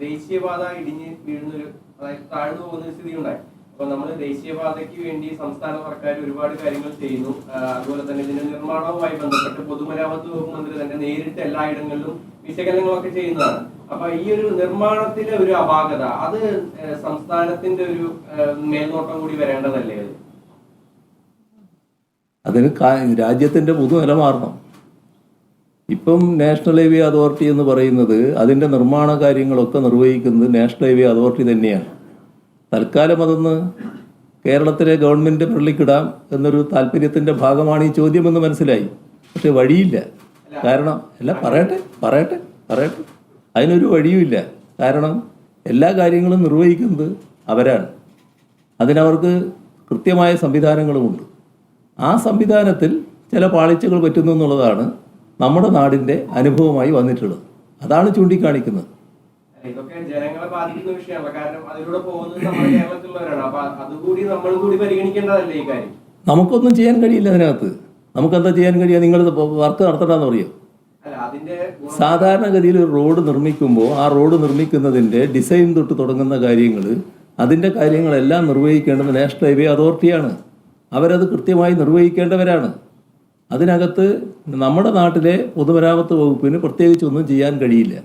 ദേശീയപാത ഇടിഞ്ഞ് വീഴുന്നൊരു അതായത് താഴ്ന്നു പോകുന്ന സ്ഥിതി ഉണ്ടായി അപ്പൊ നമ്മൾ ദേശീയപാതയ്ക്ക് വേണ്ടി സംസ്ഥാന സർക്കാർ ഒരുപാട് കാര്യങ്ങൾ ചെയ്യുന്നു. അതുപോലെ തന്നെ ഇതിന്റെ നിർമ്മാണവുമായി ബന്ധപ്പെട്ട് പൊതുമരാമത്ത് വകുപ്പ് മന്ത്രി തന്നെ നേരിട്ട് എല്ലായിടങ്ങളിലും വിശകലനങ്ങളൊക്കെ ചെയ്യുന്നതാണ്. അപ്പൊ ഈ ഒരു നിർമ്മാണത്തിലെ ഒരു അപാകത അത് സംസ്ഥാനത്തിന്റെ ഒരു മേൽനോട്ടം കൂടി വരേണ്ടതല്ലേ അത്? അതിന് രാജ്യത്തിന്റെ പൊതുനില മാറണം ഇപ്പം നാഷണൽ ഹൈവേ അതോറിറ്റി എന്ന് പറയുന്നത് അതിന്റെ നിർമ്മാണ കാര്യങ്ങളൊക്കെ നിർവഹിക്കുന്നത് നാഷണൽ ഹൈവേ അതോറിറ്റി തന്നെയാണ്. തൽക്കാലം അതൊന്ന് കേരളത്തിലെ ഗവൺമെന്റ് പള്ളിക്കിടാം എന്നൊരു താല്പര്യത്തിന്റെ ഭാഗമാണ് ഈ ചോദ്യമെന്ന് മനസ്സിലായി. പക്ഷെ വഴിയില്ല. കാരണം അല്ല പറയട്ടെ പറയട്ടെ പറയട്ടെ. അതിനൊരു വഴിയുമില്ല. കാരണം എല്ലാ കാര്യങ്ങളും നിർവഹിക്കുന്നത് അവരാണ്. അതിനവർക്ക് കൃത്യമായ സംവിധാനങ്ങളുമുണ്ട്. ആ സംവിധാനത്തിൽ ചില പാളിച്ചകൾ പറ്റുന്നു എന്നുള്ളതാണ് നമ്മുടെ നാടിന്റെ അനുഭവമായി വന്നിട്ടുള്ളത്. അതാണ് ചൂണ്ടിക്കാണിക്കുന്നത്. ഇതൊക്കെ ജനങ്ങളെ ബാധിക്കുന്ന വിഷയമാണ്. കാരണം അതിലൂടെ പോകുന്നത് നമ്മുടെ കേരളത്തിലുള്ളവരാണ്. അപ്പൊ അതുകൂടി നമ്മൾ കൂടി പരിഗണിക്കേണ്ടതല്ലേ ഈ കാര്യം? നമുക്കൊന്നും ചെയ്യാൻ കഴിയില്ല അതിനകത്ത്. നമുക്കെന്താ ചെയ്യാൻ കഴിയുക? നിങ്ങൾ വർക്ക് നടത്തണമെന്ന് പറയോ? സാധാരണഗതിയിൽ ഒരു റോഡ് നിർമ്മിക്കുമ്പോൾ ആ റോഡ് നിർമ്മിക്കുന്നതിന്റെ ഡിസൈൻ തൊട്ട് തുടങ്ങുന്ന കാര്യങ്ങൾ അതിന്റെ കാര്യങ്ങളെല്ലാം നിർവഹിക്കേണ്ടത് നാഷണൽ ഹൈവേ അതോറിറ്റിയാണ്. അവരത് കൃത്യമായി നിർവഹിക്കേണ്ടവരാണ്. അതിനകത്ത് നമ്മുടെ നാട്ടിലെ പൊതുമരാമത്ത് വകുപ്പിന് പ്രത്യേകിച്ച് ഒന്നും ചെയ്യാൻ കഴിയില്ല.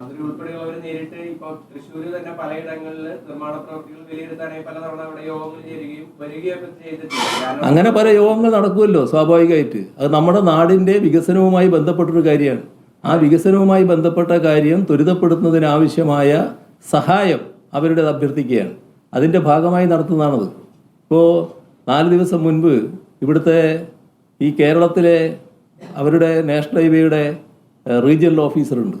മന്ത്രി ഉൾപ്പെടെയുള്ളവർ നേരിട്ട് ഇപ്പൊ തൃശ്ശൂര് തന്നെ പലയിടങ്ങളിൽ നിർമ്മാണ പ്രവർത്തികൾ വിലയിരുത്താനായി പലതവണ അവിടെ യോഗങ്ങൾ ചേരുകയും വരികയൊക്കെ ചെയ്തിട്ടുണ്ട്. അങ്ങനെ പല യോഗങ്ങൾ നടക്കുമല്ലോ സ്വാഭാവികമായിട്ട്. അത് നമ്മുടെ നാടിന്റെ വികസനവുമായി ബന്ധപ്പെട്ടൊരു കാര്യമാണ്. ആ വികസനവുമായി ബന്ധപ്പെട്ട കാര്യം ത്വരിതപ്പെടുത്തുന്നതിനാവശ്യമായ സഹായം അവരുടെ അഭ്യർത്ഥിക്കുകയാണ്. അതിന്റെ ഭാഗമായി നടത്തുന്നതാണത്. ഇപ്പോൾ നാല് ദിവസം മുൻപ് ഇവിടുത്തെ ഈ കേരളത്തിലെ അവരുടെ നാഷണൽ ഹൈവേയുടെ റീജിയണൽ ഓഫീസറുണ്ട്.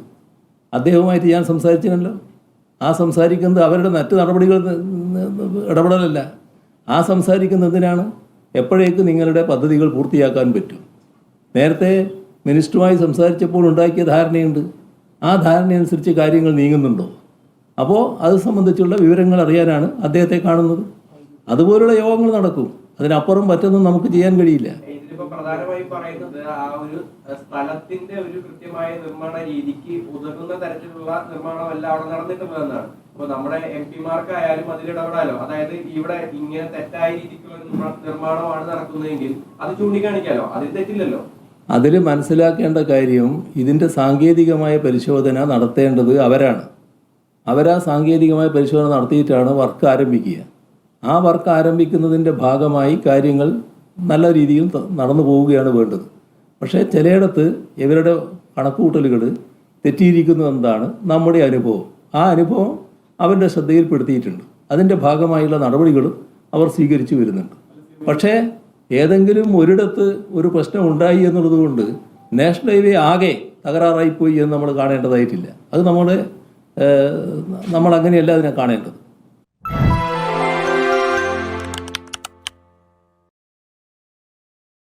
അദ്ദേഹവുമായിട്ട് ഞാൻ സംസാരിച്ചിരുന്നല്ലോ ആ സംസാരിക്കുന്നത് അവരുടെ മറ്റ് നടപടികൾ ഇടപെടലല്ല. ആ സംസാരിക്കുന്നത് എന്തിനാണ്? എപ്പോഴേക്ക് നിങ്ങളുടെ പദ്ധതികൾ പൂർത്തിയാക്കാൻ പറ്റും? നേരത്തെ മിനിസ്റ്ററുമായി സംസാരിച്ചപ്പോൾ ഉണ്ടാക്കിയ ധാരണയുണ്ട്. ആ ധാരണയനുസരിച്ച് കാര്യങ്ങൾ നീങ്ങുന്നുണ്ടോ? അപ്പോൾ അത് സംബന്ധിച്ചുള്ള വിവരങ്ങൾ അറിയാനാണ് അദ്ദേഹത്തെ കാണുന്നത്. അതുപോലുള്ള യോഗങ്ങൾ നടക്കും. അതിനപ്പുറം മറ്റൊന്നും നമുക്ക് ചെയ്യാൻ കഴിയില്ല. ഇതിലിപ്പോ പ്രധാനമായും പറയുന്നത് ആ ഒരു സ്ഥലത്തിന്റെ ഒരു കൃത്യമായ നിർമ്മാണ രീതിക്ക് ഉതകുന്ന തരത്തിലുള്ള നിർമ്മാണമല്ല അവിടെ നടന്നിട്ടുള്ളതെന്നാണ്. ഇപ്പൊ നമ്മുടെ എം പിമാർക്കായാലും അതിലിടപെടാലോ അതായത് ഇവിടെ ഇങ്ങനെ തെറ്റായ രീതിക്കുള്ള നിർമ്മാ- നിർമ്മാണമാണ് നടക്കുന്നതെങ്കിൽ അത് ചൂണ്ടിക്കാണിക്കാലോ? അതിൽ തെറ്റില്ലല്ലോ. അതിൽ മനസ്സിലാക്കേണ്ട കാര്യം ഇതിന്റെ സാങ്കേതികമായ പരിശോധന നടത്തേണ്ടത് അവരാണ്. അവരാ സാങ്കേതികമായ പരിശോധന നടത്തിയിട്ടാണ് വർക്ക് ആരംഭിക്കുക. ആ വർക്ക് ആരംഭിക്കുന്നതിന്റെ ഭാഗമായി കാര്യങ്ങൾ നല്ല രീതിയിൽ നടന്നു പോവുകയാണ് വേണ്ടത്. പക്ഷേ ചിലയിടത്ത് ഇവരുടെ കണക്കുകൂട്ടലുകൾ തെറ്റിയിരിക്കുന്നു എന്നതാണ് നമ്മുടെ അനുഭവം. ആ അനുഭവം അവരുടെ ശ്രദ്ധയിൽപ്പെടുത്തിയിട്ടുണ്ട്. അതിന്റെ ഭാഗമായുള്ള നടപടികളും അവർ സ്വീകരിച്ചു വരുന്നുണ്ട്. പക്ഷേ ഏതെങ്കിലും ഒരിടത്ത് ഒരു പ്രശ്നം ഉണ്ടായി എന്നുള്ളത് കൊണ്ട് നാഷണൽ ഹൈവേ ആകെ തകരാറായിപ്പോയി എന്ന് നമ്മൾ കാണേണ്ടതായിട്ടില്ല. അത് നമ്മൾ നമ്മൾ അങ്ങനെയല്ല അതിനെ കാണേണ്ടത്.